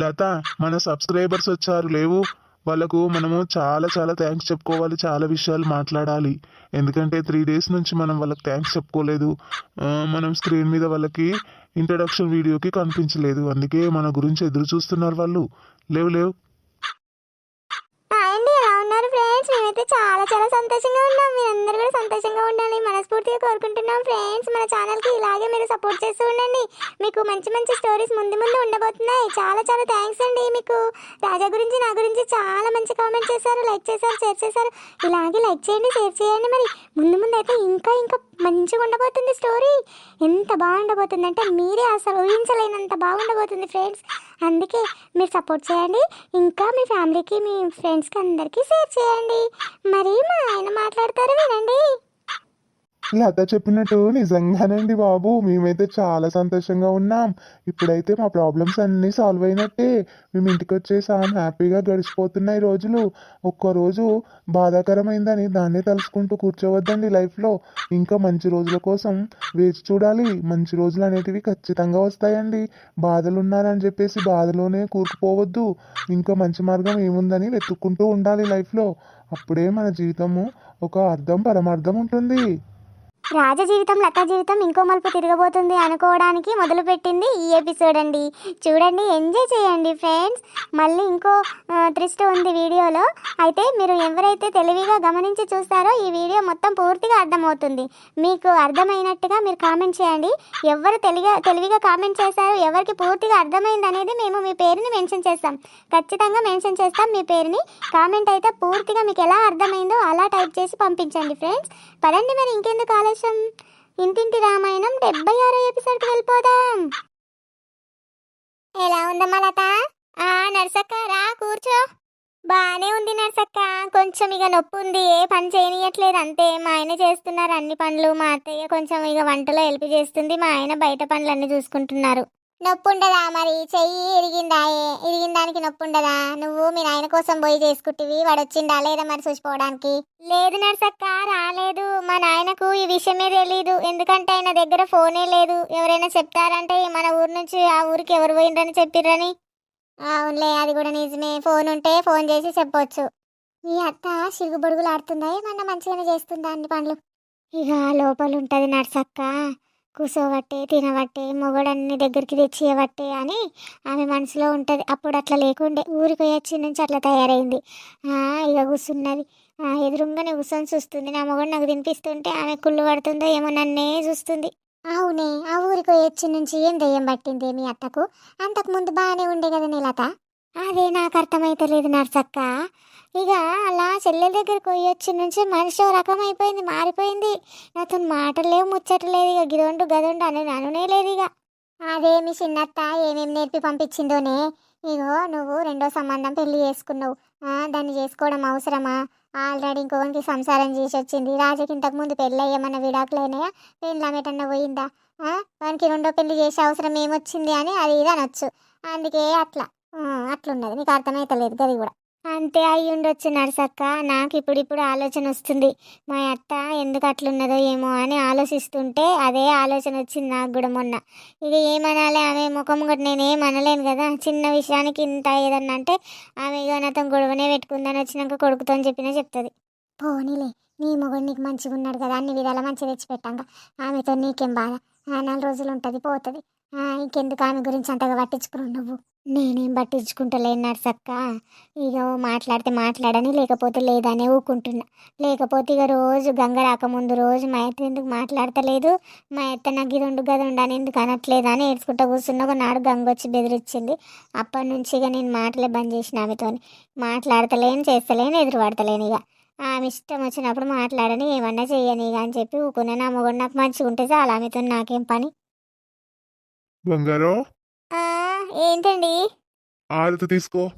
లత మన సబ్స్క్రైబర్స్ వచ్చారు. లేవు. వాళ్ళకు మనము చాలా చాలా థ్యాంక్స్ చెప్పుకోవాలి. చాలా విషయాలు మాట్లాడాలి. ఎందుకంటే త్రీ డేస్ నుంచి మనం వాళ్ళకి థ్యాంక్స్ చెప్పుకోలేదు. మనం స్క్రీన్ మీద వాళ్ళకి ఇంట్రడక్షన్ వీడియోకి కనిపించలేదు. అందుకే మన గురించి ఎదురు చూస్తున్నారు వాళ్ళు. లేవు లేవు. చాలా చాలా సంతోషంగా ఉన్నాం. మీరందరూ కూడా సంతోషంగా ఉండాలి మనస్ఫూర్తిగా కోరుకుంటున్నాం ఫ్రెండ్స్. మన ఛానల్కి ఇలాగే మీరు సపోర్ట్ చేస్తూ ఉండండి. మీకు మంచి మంచి స్టోరీస్ ముందు ముందు ఉండబోతున్నాయి. చాలా చాలా థ్యాంక్స్ అండి మీకు. రాజా గురించి నా గురించి చాలా మంచి కామెంట్ చేశారు లైక్ చేశారు షేర్ చేశారు. ఇలాగే లైక్ చేయండి షేర్ చేయండి మరి. ముందు ముందు అయితే ఇంకా ఇంకా మంచిగా ఉండబోతుంది స్టోరీ. ఎంత బాగుండబోతుంది అంటే మీరే అసలు ఊహించలేనంత బాగుండబోతుంది ఫ్రెండ్స్. అందుకే మీరు సపోర్ట్ చేయండి. ఇంకా మీ ఫ్యామిలీకి మీ ఫ్రెండ్స్కి అందరికీ షేర్ చేయండి. మరి మా ఆయన మాట్లాడతారు వినండి. లత చెప్పినట్టు నిజంగానండి బాబు. మేమైతే చాలా సంతోషంగా ఉన్నాం. ఇప్పుడైతే మా ప్రాబ్లమ్స్ అన్నీ సాల్వ్ అయినట్టే. మేము ఇంటికి వచ్చేసాం. హ్యాపీగా గడిచిపోతున్నాయి రోజులు. ఒక్కరోజు బాధాకరమైందని దాన్నే తలుచుకుంటూ కూర్చోవద్దండి లైఫ్లో. ఇంకా మంచి రోజుల కోసం వేచి చూడాలి. మంచి రోజులు అనేటివి ఖచ్చితంగా వస్తాయండి. బాధలు ఉన్నారని చెప్పేసి బాధలోనే కూరుకుపోవద్దు. ఇంకా మంచి మార్గం ఏముందని వెతుక్కుంటూ ఉండాలి లైఫ్లో. అప్పుడే మన జీవితము ఒక అర్థం పరమార్థం ఉంటుంది. రాజ జీవితం లత జీవితం ఇంకో మలుపు తిరగబోతుంది అనుకోవడానికి మొదలుపెట్టింది ఈ ఎపిసోడ్ అండి. చూడండి ఎంజాయ్ చేయండి ఫ్రెండ్స్ మళ్ళీ ఇంకో ట్రిస్ట్ ఉంది వీడియోలో. అయితే మీరు ఎవరైతే తెలివిగా గమనించి చూస్తారో ఈ వీడియో మొత్తం పూర్తిగా అర్థమవుతుంది. మీకు అర్థమైనట్టుగా మీరు కామెంట్ చేయండి. ఎవరు తెలివిగా తెలివిగా కామెంట్ చేశారు ఎవరికి పూర్తిగా అర్థమైంది అనేది మేము మీ పేరుని మెన్షన్ చేస్తాం. ఖచ్చితంగా మెన్షన్ చేస్తాం మీ పేరుని. కామెంట్ అయితే పూర్తిగా మీకు ఎలా అర్థమైందో అలా టైప్ చేసి పంపించండి ఫ్రెండ్స్ పదండి మరి ఇంకెందుకు ఆలస్యం? ఇంటింటి రామాయణం డెబ్బై ఆరో ఎపిసోడ్కి వెళ్ళిపోదాం. ఎలా ఉందమ్మా లత ఆ నర్సక్క రా కూర్చో. బానే ఉంది నర్సక్క. కొంచెం ఇక నొప్పి ఉంది. ఏ పని చేయనియట్లేదు. అంతే మా ఆయన చేస్తున్నారు అన్ని పనులు. మా అత్తయ్య కొంచెం ఇక వంటలో హెల్ప్ చేస్తుంది. మా ఆయన బయట పనులన్నీ చూసుకుంటున్నారు. నొప్పి ఉండదా మరి? చెయ్యి ఇరిగిందా? ఇరిగిన దానికి నొప్పి ఉండదా నువ్వు మీ నాయన కోసం పోయి చేసుకుంటివి. వాడు వచ్చిండా లేదా మరి చూసిపోవడానికి? లేదు నర్సక్క. నాకు ఈ విషయమే తెలీదు. ఎందుకంటే ఆయన దగ్గర ఫోనే లేదు. ఎవరైనా చెప్తారంటే మన ఊరు నుంచి ఆ ఊరికి ఎవరు పోయిండ్రని చెప్పిర్రని. అవునులే అది కూడా నిజమే. ఫోన్ ఉంటే ఫోన్ చేసి చెప్పొచ్చు. మీ అత్త సిరుగుబొడుగులు ఆడుతుందా ఏమన్నా మంచిగానే చేస్తుందా అన్ని పనులు? ఇక లోపల ఉంటుంది నర్సక్క. కూసోబట్టే తినబట్టే మొగడన్ని దగ్గరికి తెచ్చియబట్టే అని ఆమె మనసులో ఉంటుంది. అప్పుడు అట్లా లేకుండే ఊరికి వచ్చి నుంచి అట్లా తయారైంది. ఇక కూర్చున్నది ఎదురుంగానే ఎదురుగానే కూర్చొని చూస్తుంది. నా మొగడు నాకు తినిపిస్తుంటే ఆమె కుళ్ళు పడుతుందో ఏమో నన్నే చూస్తుంది. అవునే ఆ ఊరికి వచ్చి నుంచి ఏం దయ్యం పట్టింది మీ అత్తకు? అంతకు ముందు బాగానే ఉండే కదా నీలత అదే నాకు అర్థమైతలేదు నర్సక్క. ఇక అలా చెల్లెల దగ్గరకు పోయి వచ్చిన నుంచి మనిషి ఓ రకం అయిపోయింది మారిపోయింది. నాతో మాటలు లేవు ఇక గిదొండు గదొండు అని అనునే లేదు ఇక అదేమి చిన్నత్త ఏమేమి నేర్పి పంపించిందోనే. ఇగో నువ్వు రెండో సంబంధం పెళ్ళి చేసుకున్నావు. దాన్ని చేసుకోవడం అవసరమా? ఆల్రెడీ ఇంకోనికి సంసారం చేసి వచ్చింది. రాజుకి ఇంతకుముందు పెళ్ళి అయ్యేమన్నా విడాకులైనాయా పెళ్ళి పోయిందా? వానికి రెండో పెళ్ళి చేసే అవసరం ఏమొచ్చింది అని అది ఇది అనొచ్చు. అందుకే అట్లా. అట్లున్నది. నీకు అర్థమైతలేదు గది కూడా. అంతే అయి ఉండొచ్చు నర్సక్క. నాకు ఇప్పుడు ఇప్పుడు ఆలోచన వస్తుంది. మా అత్త ఎందుకు అట్లున్నదో ఏమో అని ఆలోచిస్తుంటే అదే ఆలోచన వచ్చింది నాకు కూడా మొన్న. ఇక ఏమనాలి? ఆమె ముఖం కూడా నేనేం అనలేను కదా. చిన్న విషయానికి ఇంత ఏదన్నా అంటే ఆమె ఇక నాతో గొడవనే పెట్టుకుందని వచ్చినాక కొడుకుతో అని చెప్పినా చెప్తుంది. పోనీలే నీ మొగుడు నీకు మంచిగా ఉన్నాడు కదా అన్ని విధాల మంచిగా తెచ్చిపెట్టాక ఆమెతో నీకేం బాధ? ఆ నాలుగు రోజులు ఉంటుంది పోతుంది. ఇంకెందుకు ఆమె గురించి అంతగా పట్టించుకున్నావు నువ్వు? నేనేం పట్టించుకుంటలేను నర్సక్క. ఇక మాట్లాడితే మాట్లాడని లేకపోతే లేదని ఊకుంటున్నా. లేకపోతే ఇక రోజు గంగ రాకముందు రోజు మా అత్త ఎందుకు మాట్లాడతలేదు? మా అత్త నాకు ఇది ఉండు కదా ఉండని ఎందుకు అనట్లేదు అని ఏడ్చుకుంటూ కూర్చున్న. ఒక నాడు గంగ వచ్చి బెదిరించింది అప్పటి నుంచి ఇక నేను మాటలే బంద్ చేసిన ఆమెతో మాట్లాడతలేను చేస్తలేను ఎదురు పడతలేను ఇక ఆమె ఇష్టం వచ్చినప్పుడు మాట్లాడని ఏమన్నా చేయని ఇక అని చెప్పి ఊకునే నా మొగుడు నాకు మంచిగా ఉంటే చాలా ఆమెతో నాకేం పని? బంగారం? ఆ, ఏంటండి? ఆరతి తీసుకో.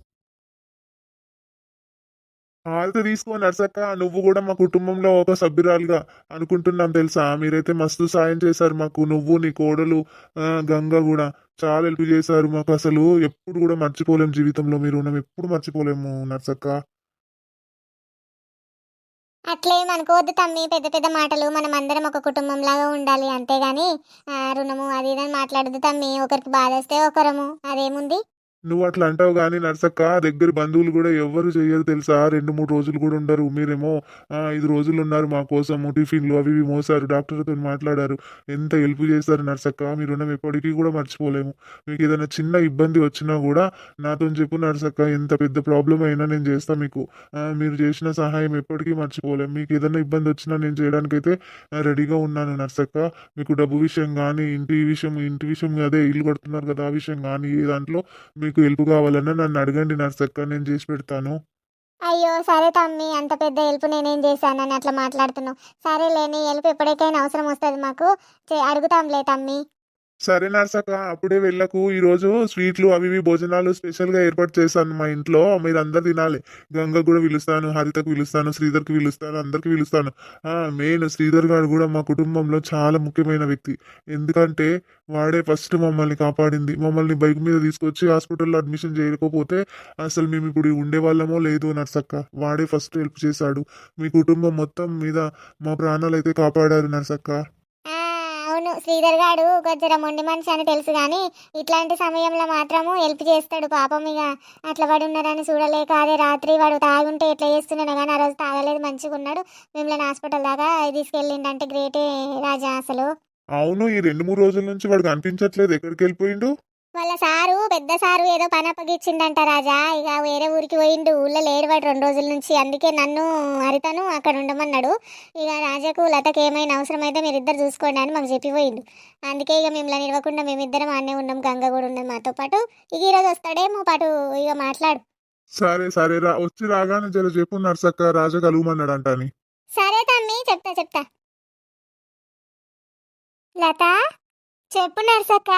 ఆరతి తీసుకో నర్సక్క. నువ్వు కూడా మా కుటుంబంలో ఒక సభ్యురాలుగా అనుకుంటున్నాం తెలుసా? మీరైతే మస్తు సాయం చేశారు మాకు. నువ్వు నీ కోడలు ఆ, గంగ కూడా చాలా హెల్ప్ చేశారు మాకు. అసలు ఎప్పుడు కూడా మర్చిపోలేము జీవితంలో. మీరు రుణం ఎప్పుడు మర్చిపోలేము నర్సక్క. అట్లేం అనుకోవద్దు తమ్మి. పెద్ద పెద్ద మాటలు మనం అందరం ఒక కుటుంబంలాగా ఉండాలి. అంతేగాని రుణము అది ఇది అని మాట్లాడద్దు తమ్మి. ఒకరికి బాధ వస్తే ఒకరము. అదేముంది? నువ్వు అట్లా అంటావు కానీ నర్సక్క దగ్గర బంధువులు కూడా ఎవ్వరు చెయ్యరు తెలుసా? రెండు మూడు రోజులు కూడా ఉండరు. మీరేమో ఐదు రోజులు ఉన్నారు మా కోసము టిఫిన్లు అవి ఇవి మోసారు. డాక్టర్తో మాట్లాడారు. ఎంత హెల్ప్ చేస్తారు నర్సక్క? మీరు ఉన్న ఎప్పటికీ కూడా మర్చిపోలేము. మీకు ఏదైనా చిన్న ఇబ్బంది వచ్చినా కూడా నాతో చెప్పు నర్సక్క ఎంత పెద్ద ప్రాబ్లం అయినా నేను చేస్తాను మీకు. మీరు చేసిన సహాయం ఎప్పటికీ మర్చిపోలేము. మీకు ఏదైనా ఇబ్బంది వచ్చినా నేను చేయడానికైతే రెడీగా ఉన్నాను నర్సక్క. మీకు డబ్బు విషయం కానీ ఇంటి విషయం ఇంటి విషయం అదే ఇల్లు కడుతున్నారు కదా ఆ విషయం కానీ ఏ దాంట్లో మీకు హెల్ప్ కావాలన్నా నన్ను అడగండి నర్సక్క నేను చేసి పెడతాను. అయ్యో సరే తమ్మి అంత పెద్ద హెల్ప్ నేనేం చేశానని అట్లా మాట్లాడుతున్నావు. సరే నీ హెల్ప్ ఎప్పటికైనా అవసరం వస్తుంది మాకు. చే- అడుగుతాంలే తమ్మి. సరే నర్సక్క అప్పుడే వెళ్ళకు. ఈరోజు స్వీట్లు అవి ఇవి భోజనాలు స్పెషల్గా ఏర్పాటు చేశాను మా ఇంట్లో. మీరు అందరు తినాలి. గంగ కూడా పిలుస్తాను హరితకు పిలుస్తాను శ్రీధర్కి పిలుస్తాను అందరికి పిలుస్తాను. మెయిన్ శ్రీధర్ గారు కూడా మా కుటుంబంలో చాలా ముఖ్యమైన వ్యక్తి. ఎందుకంటే వాడే ఫస్ట్ మమ్మల్ని కాపాడింది. మమ్మల్ని బైక్ మీద తీసుకొచ్చి హాస్పిటల్లో అడ్మిషన్ చేయకపోతే అసలు మేము ఇప్పుడు ఉండేవాళ్ళమో లేదు నర్సక్క. వాడే ఫస్ట్ హెల్ప్ చేశాడు. మీ కుటుంబం మొత్తం మీద మా ప్రాణాలు అయితే కాపాడారు నర్సక్క. శ్రీధర్ గాడు కొంచెం మొండి మనిషి అని తెలుసు కానీ ఇట్లాంటి సమయంలో మాత్రము హెల్ప్ చేస్తాడు పాపం ఇక అట్లా వాడు ఉన్నారని చూడలేక అదే రాత్రి వాడు తాగుంటే ఎట్లా చేస్తున్నాడు కానీ ఆ రోజు తాగలేదు మంచిగా ఉన్నాడు. మిమ్మల్ని హాస్పిటల్ దాకా తీసుకెళ్ళిండంటే గ్రేటే రాజా అసలు. అవును ఈ రెండు మూడు రోజుల నుంచి వాడు కనిపించట్లేదు. ఎక్కడికి వెళ్ళిపోయిండు? వాళ్ళ సారు పెద్ద సారు ఏదో పని అప్పగిచ్చిండంట రాజా. ఇక వేరే ఊరికి పోయిండు. ఊళ్ళో లేడు వాడు రెండు రోజుల నుంచి. అందుకే నన్ను హరితను అక్కడ ఉండమన్నాడు. ఇక రాజాకు లతకి ఏమైనా అవసరమైతే మీరిద్దరు చూసుకోండి అని మాకు చెప్పిపోయిండు అందుకే ఇక మిమ్మల్ని నిలవకుండా మేమిద్దరం ఆడనే ఉన్నాం గంగ కూడా ఉన్నది మాతో పాటు. ఇక ఈరోజు వస్తాడేమో పాటు ఇక మాట్లాడు. సరే సరే రా. వచ్చి రాగానే జర చెప్పు నర్సక్క రాజా కలుగుమన్నాడంట అని. సరే తమ్మి చెప్తా చెప్తా. లత చెప్పు నర్సక్క.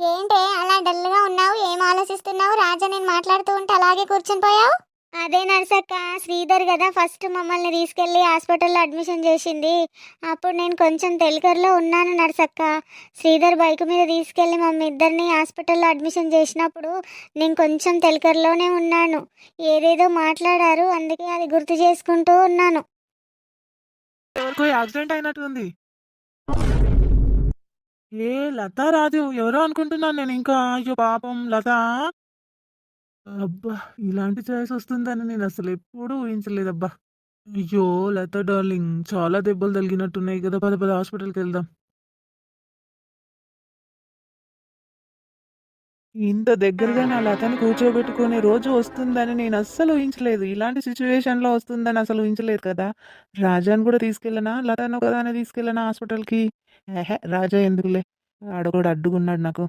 ఏంటే అలా డల్గా ఉన్నావు? ఏం ఆలోచిస్తున్నావు? రాజా నేను మాట్లాడుతూ ఉంటే అలాగే కూర్చుని పోయావు? అదే నర్సక్క శ్రీధర్ కదా ఫస్ట్ మమ్మల్ని తీసుకెళ్ళి హాస్పిటల్లో అడ్మిషన్ చేసింది. అప్పుడు నేను కొంచెం తెలుగులో ఉన్నాను నర్సక్క. శ్రీధర్ బైక్ మీద తీసుకెళ్ళి మమ్మీ ఇద్దరిని హాస్పిటల్లో అడ్మిషన్ చేసినప్పుడు నేను కొంచెం తెలుగులోనే ఉన్నాను. ఏదేదో మాట్లాడారు అందుకే అది గుర్తు చేసుకుంటూ ఉన్నాను. ఎవరికో యాక్సిడెంట్ అయినట్టుంది. ఏ లత రాదు ఎవరో అనుకుంటున్నాను నేను ఇంకా. అయ్యో పాపం లత. అబ్బా ఇలాంటి చాయిస్ వస్తుందని నేను అసలు ఎప్పుడూ ఊహించలేదబ్బా. అయ్యో లత డార్లింగ్ చాలా దెబ్బలు తగిలినట్టున్నాయి కదా. పద పద హాస్పిటల్కి వెళ్దాం. ఇంత దగ్గరగా నా లతని కూర్చోబెట్టుకునే రోజు వస్తుందని నేను అస్సలు ఊహించలేదు. ఇలాంటి సిచ్యువేషన్లో వస్తుందని అసలు ఊహించలేదు కదా. రాజాను కూడా తీసుకెళ్ళనా? లతను ఒకదాన్ని తీసుకెళ్ళనా హాస్పిటల్కి? ఏహే రాజా ఎందుకులే? ఆడ కూడా అడ్డుకున్నాడు నాకు.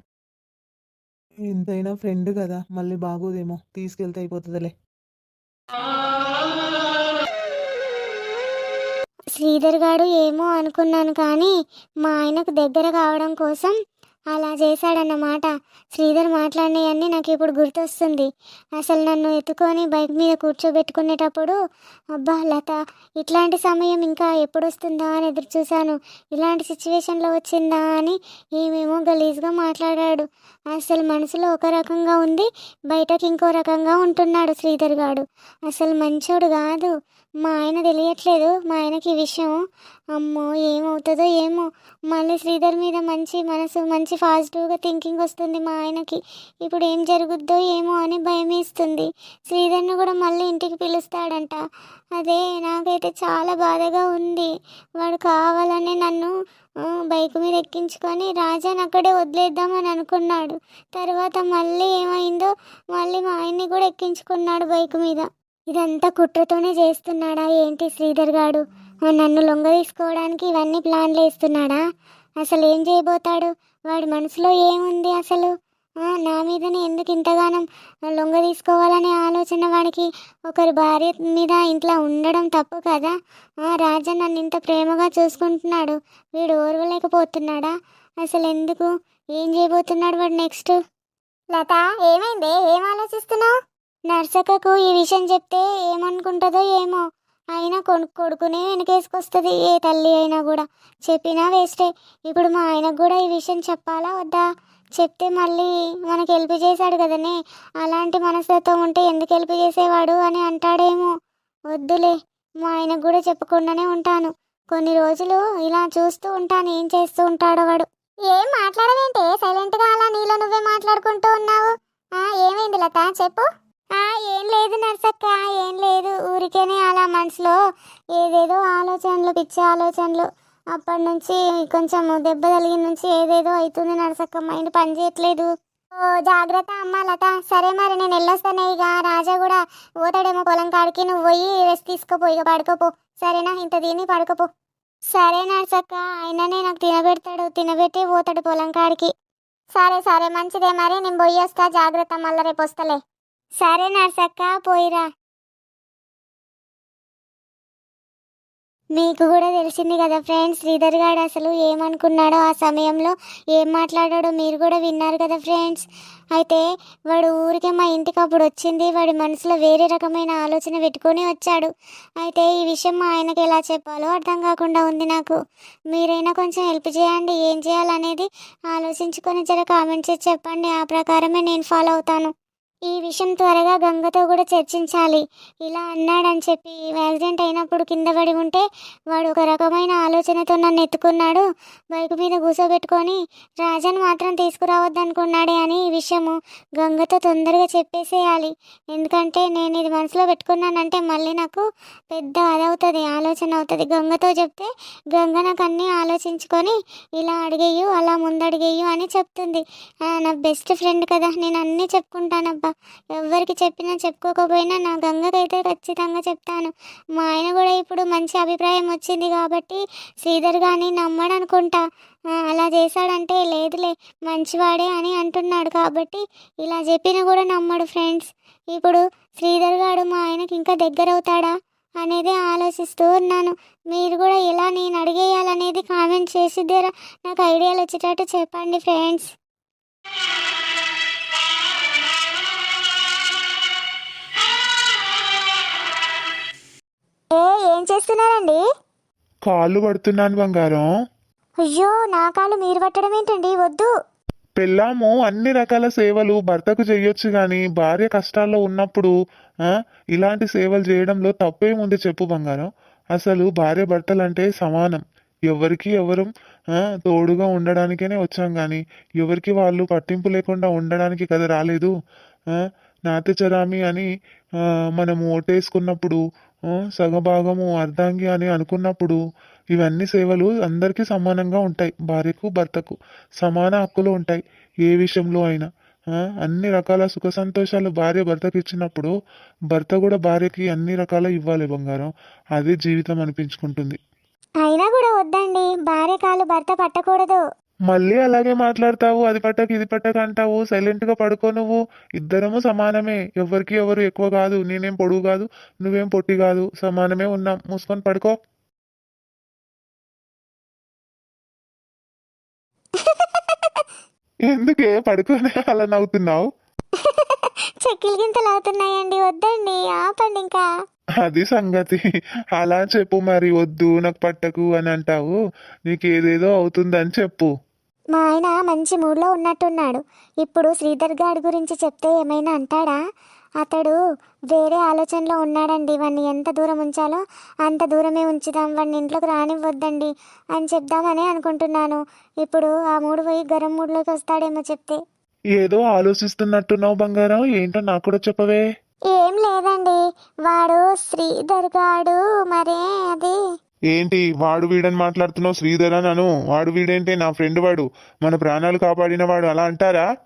ఎంతైనా ఫ్రెండ్ కదా. మళ్ళీ బాగోదేమో. తీసుకెళ్తే అయిపోతుందిలే. శ్రీధర్ గారు ఏమో అనుకున్నాను కానీ మా ఆయనకు దగ్గర కావడం కోసం అలా చేశాడన్నమాట. శ్రీధర్ మాట్లాడినవన్నీ నాకు ఇప్పుడు గుర్తొస్తుంది. అసలు నన్ను ఎత్తుకొని బైక్ మీద కూర్చోబెట్టుకునేటప్పుడు అబ్బా లత ఇట్లాంటి సమయం ఇంకా ఎప్పుడు వస్తుందా అని ఎదురు చూశాను. ఇలాంటి సిచ్యువేషన్లో వచ్చిందా అని ఏమేమో గలీజ్గా మాట్లాడాడు. అసలు మనసులో ఒక రకంగా ఉంది బయటకి ఇంకో రకంగా ఉంటున్నాడు శ్రీధర్ గాడు. అసలు మంచోడు కాదు. మా ఆయన తెలియట్లేదు మా ఆయనకి ఈ విషయం. అమ్మో ఏమవుతుందో ఏమో. మళ్ళీ శ్రీధర్ మీద మంచి మనసు మంచి పాజిటివ్గా థింకింగ్ వస్తుంది మా ఆయనకి. ఇప్పుడు ఏం జరుగుద్దో ఏమో అని భయం వేస్తుంది శ్రీధర్ని కూడా మళ్ళీ ఇంటికి పిలుస్తాడంట. అదే నాకైతే చాలా బాధగా ఉంది. వాడు కావాలని నన్ను బైక్ మీద ఎక్కించుకొని రాజాని అక్కడే వదిలేద్దామని అనుకున్నాడు. తర్వాత మళ్ళీ ఏమైందో మళ్ళీ మా ఆయన్ని కూడా ఎక్కించుకున్నాడు బైక్ మీద. ఇదంతా కుట్రతోనే చేస్తున్నాడా ఏంటి శ్రీధర్ గాడు? నన్ను లొంగ తీసుకోవడానికి ఇవన్నీ ప్లాన్లు వేస్తున్నాడా? అసలు ఏం చేయబోతాడు? వాడి మనసులో ఏముంది అసలు? నా మీదనే ఎందుకు ఇంతగానం లొంగ తీసుకోవాలనే ఆలోచన వాడికి? ఒకరి భార్య మీద ఇంట్లో ఉండడం తప్పు కదా? ఆ, రాజా నన్ను ఇంత ప్రేమగా చూసుకుంటున్నాడు. వీడు ఓర్వలేకపోతున్నాడా? అసలు ఎందుకు? ఏం చేయబోతున్నాడు వాడు నెక్స్ట్? లత ఏమైంది? ఏం ఆలోచిస్తున్నావు? నర్సకకు ఈ విషయం చెప్తే ఏమనుకుంటుందో ఏమో. అయినా కొను కొడుకునే వెనకేసుకొస్తుంది. ఏ తల్లి అయినా కూడా. చెప్పినా వేస్టే. ఇప్పుడు మా ఆయనకు కూడా ఈ విషయం చెప్పాలా వద్దా? చెప్తే మళ్ళీ మనకి హెల్ప్ చేశాడు కదనే. అలాంటి మనసుతో ఉంటే ఎందుకు హెల్ప్ చేసేవాడు అని అంటాడేమో. వద్దులే. మా ఆయనకు కూడా చెప్పకుండానే ఉంటాను. కొన్ని రోజులు ఇలా చూస్తూ ఉంటాను. ఏం చేస్తూ ఉంటాడో వాడు. ఏం మాట్లాడవేంటే? సైలెంట్గా అలా నీలో నువ్వే మాట్లాడుకుంటూ ఉన్నావు. ఏమైంది లత? చెప్పు. ఏం లేదు నర్సక్క ఏం లేదు. ఊరికేనే అలా మనసులో ఏదేదో ఆలోచనలు పిచ్చి ఆలోచనలు. అప్పటి నుంచి కొంచెం దెబ్బ తగిలిన నుంచి ఏదేదో అవుతుంది నర్సక్క మైండ్ పని చేయట్లేదు. ఓ జాగ్రత్త అమ్మ లత. సరే మరి నేను వెళ్ళొస్తానే ఇక రాజా కూడా పోతాడేమో పొలం కాడికి. నువ్వు పోయి రెస్ట్ తీసుకోపో ఇక పడుకోపో. సరేనా? ఇంత తిని పడుకోపో. సరే నర్సక్క. అయిననే నాకు తినబెడతాడు. తినబెట్టి పోతాడు పొలం కాడికి. సరే సరే. మంచిదే. మరి నేను పోయి వస్తా. జాగ్రత్త మళ్ళీ రేపు వస్తలే. సరే నర్సక్క పోయిరా. మీకు కూడా తెలిసింది కదా ఫ్రెండ్స్ శ్రీధర్ గారు అసలు ఏమనుకున్నాడో ఆ సమయంలో ఏం మాట్లాడాడో మీరు కూడా విన్నారు కదా ఫ్రెండ్స్. అయితే వాడు ఊరికే మా ఇంటికి అప్పుడు వచ్చింది వాడి మనసులో వేరే రకమైన ఆలోచన పెట్టుకొని వచ్చాడు. అయితే ఈ విషయం మా ఆయనకి ఎలా చెప్పాలో అర్థం కాకుండా ఉంది నాకు. మీరైనా కొంచెం హెల్ప్ చేయండి ఏం చేయాలనేది ఆలోచించుకొని జర కామెంట్ చేసి చెప్పండి. ఆ ప్రకారమే నేను ఫాలో అవుతాను. ఈ విషయం త్వరగా గంగతో కూడా చర్చించాలి. ఇలా అన్నాడని చెప్పి యాక్సిడెంట్ అయినప్పుడు కింద పడి ఉంటే వాడు ఒక రకమైన ఆలోచనతో నన్ను ఎత్తుకున్నాడు. బైక్ మీద కూర్చోబెట్టుకొని రాజన్ మాత్రం తీసుకురావద్దనుకున్నాడే అని ఈ విషయము గంగతో తొందరగా చెప్పేసేయాలి. ఎందుకంటే నేను ఇది మనసులో పెట్టుకున్నానంటే మళ్ళీ నాకు పెద్ద అదవుతుంది ఆలోచన అవుతుంది. గంగతో చెప్తే గంగ నాకు అన్నీ ఆలోచించుకొని ఇలా అడిగేయు అలా ముందడిగేయు అని చెప్తుంది. నా బెస్ట్ ఫ్రెండ్ కదా నేను అన్నీ చెప్పుకుంటానబ్బా ఎవరికి చెప్పినా చెప్పుకోకపోయినా నా గంగకైతే ఖచ్చితంగా చెప్తాను. మా ఆయన కూడా ఇప్పుడు మంచి అభిప్రాయం వచ్చింది కాబట్టి శ్రీధర్ గాని నమ్మడనుకుంటా. అలా చేశాడంటే లేదులే మంచివాడే అని అంటున్నాడు కాబట్టి ఇలా చెప్పినా కూడా నమ్మడు ఫ్రెండ్స్. ఇప్పుడు శ్రీధర్ గారు మా ఆయనకి ఇంకా దగ్గర అవుతాడా అనేది ఆలోచిస్తూ ఉన్నాను. మీరు కూడా ఇలా నేను అడిగేయాలనేది కామెంట్ చేసిద్దారా నాకు ఐడియాలు వచ్చేటట్టు చెప్పండి ఫ్రెండ్స్. ఏ ఏం చేస్తున్నారండి? కాళ్ళు పడుతున్నాను బంగారం. అయ్యో నా కాలు మీరు పట్టడం ఏంటండి? వద్దు. పెళ్ళాము అన్ని రకాల సేవలు భర్తకు చేయొచ్చు కానీ భార్య కష్టాల్లో ఉన్నప్పుడు ఆ, ఇలాంటి సేవలు చేయడంలో తప్పేముంది చెప్పు బంగారం. అసలు భార్య భర్తలంటే సమానం. ఎవరికి ఎవరు ఆ, తోడుగా ఉండడానికనే వచ్చాం కానీ ఎవరికి వాళ్ళు పట్టింపు లేకుండా ఉండడానికి కదా రాలేదు? ఆ, నాతిచరామి అని ఆ, మనము ఓటేసుకున్నప్పుడు సగభాగము అర్ధాంగి అని అనుకున్నప్పుడు ఇవన్నీ సేవలు అందరికీ సమానంగా ఉంటాయి. భార్యకు భర్తకు సమాన హక్కులు ఉంటాయి. ఏ విషయంలో అయినా అన్ని రకాల సుఖ సంతోషాలు భార్య భర్తకి ఇచ్చినప్పుడు భర్త కూడా భార్యకి అన్ని రకాల ఇవ్వాలి బంగారం. అదే జీవితం అనిపించుకుంటుంది. అయినా కూడా వద్దండి. భార్య కాలు భర్త పట్టకూడదు. మళ్ళీ అలాగే మాట్లాడతావు అది పట్టక ఇది పట్టక అంటావు సైలెంట్గా పడుకో నువ్వు. ఇద్దరము సమానమే. ఎవరికి ఎవరు ఎక్కువ కాదు. నేనేం పొడుగు కాదు. నువ్వేం పొట్టి కాదు. సమానమే ఉన్నాం. మూసుకొని పడుకో. ఎందుకే పడుకోనే అలా నవ్వుతున్నావు? చెక్కిలి గింతలు అవుతున్నాయండి. వద్దండి. ఆపండి ఇంకా. అది సంగతి. అలా చెప్పు మరి. వద్దు నాకు పట్టకు అని అంటావు. నీకు ఏదేదో అవుతుందని చెప్పు. మా ఆయన మంచి మూడ్లో ఉన్నట్టున్నాడు. ఇప్పుడు శ్రీధర్ గారి గురించి చెప్తే ఏమైనా అంటాడా? అతడు వేరే ఆలోచనలో ఉన్నాడండి. వాడిని ఎంత దూరం ఉంచాలో అంత దూరమే ఉంచుదాం. వాడిని ఇంట్లోకి రానివ్వద్దండి అని చెప్దామని అనుకుంటున్నాను. ఇప్పుడు ఆ మూడు పోయి గరం మూడులోకి వస్తాడేమో చెప్తే. ఏదో ఆలోచిస్తున్నట్టున్నావు బంగారం. ఏంటో నాకు కూడా చెప్పవే. ఏం లేదండి. వాడు శ్రీధర్ గాడు మరే అది. ఏంటి వాడు వీడని మాట్లాడుతున్నావు శ్రీధర్ నన్ను వాడు వీడేంటి? నా ఫ్రెండ్ వాడు. మన ప్రాణాలు కాపాడిన వాడు. అలా అంటారా?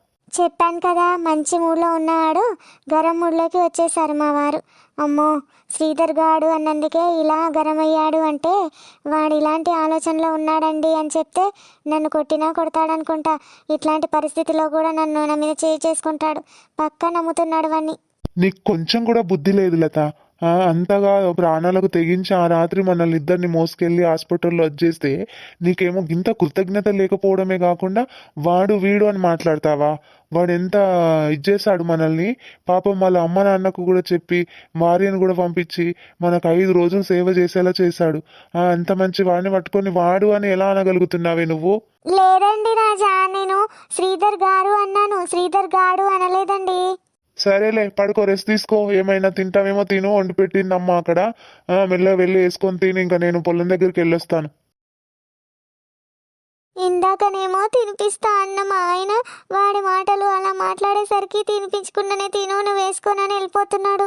చెప్పాను కదా మంచి మూడ్లో ఉన్నవాడు గరం మూడ్లోకి వచ్చేసారు మా వారు. అమ్మో శ్రీధర్ గాడు అన్నందుకే ఇలా గరం అయ్యాడు అంటే వాడు ఇలాంటి ఆలోచనలో ఉన్నాడండి అని చెప్తే నన్ను కొట్టినా కొడతాడనుకుంటా. ఇట్లాంటి పరిస్థితిలో కూడా నన్ను నా మీద చేయి చేసుకుంటాడు. పక్కా నమ్ముతున్నాడు వాణ్ణి. నీకు కొంచెం కూడా బుద్ధి లేదు లత. అంతగా ప్రాణాలకు తెగించి ఆ రాత్రి మనల్ని ఇద్దరిని మోసుకెళ్ళి హాస్పిటల్లో వచ్చేస్తే నీకేమో ఇంత కృతజ్ఞత లేకపోవడమే కాకుండా వాడు వీడు అని మాట్లాడతావా? వాడు ఎంత ఇచ్చేసాడు మనల్ని? పాపం వాళ్ళ అమ్మ నాన్నకు కూడా చెప్పి భార్యను కూడా పంపించి మనకు ఐదు రోజులు సేవ చేసేలా చేశాడు. ఆ, అంత మంచి వాడిని పట్టుకొని వాడు అని ఎలా అనగలుగుతున్నావే నువ్వు? లేదండి రాజా నేను శ్రీధర్ గారు అన్నాను. శ్రీధర్ గారు అనలేదండి. సరేలే పడుకో రెస్ట్ తీసుకో. ఏమైనా తింటావేమో తిను వండి పెట్టిందమ్మా అక్కడ. మెల్లగా వెళ్ళి వేసుకొని తిని ఇంకా నేను పొలం దగ్గరికి వెళ్ళొస్తాను. ఇందాకనేమో తినిపిస్తా అన్న మా ఆయన వాడి మాటలు అలా మాట్లాడేసరికి తినిపించుకున్ననే తిను నువ్వు వేసుకొని అని వెళ్ళిపోతున్నాడు.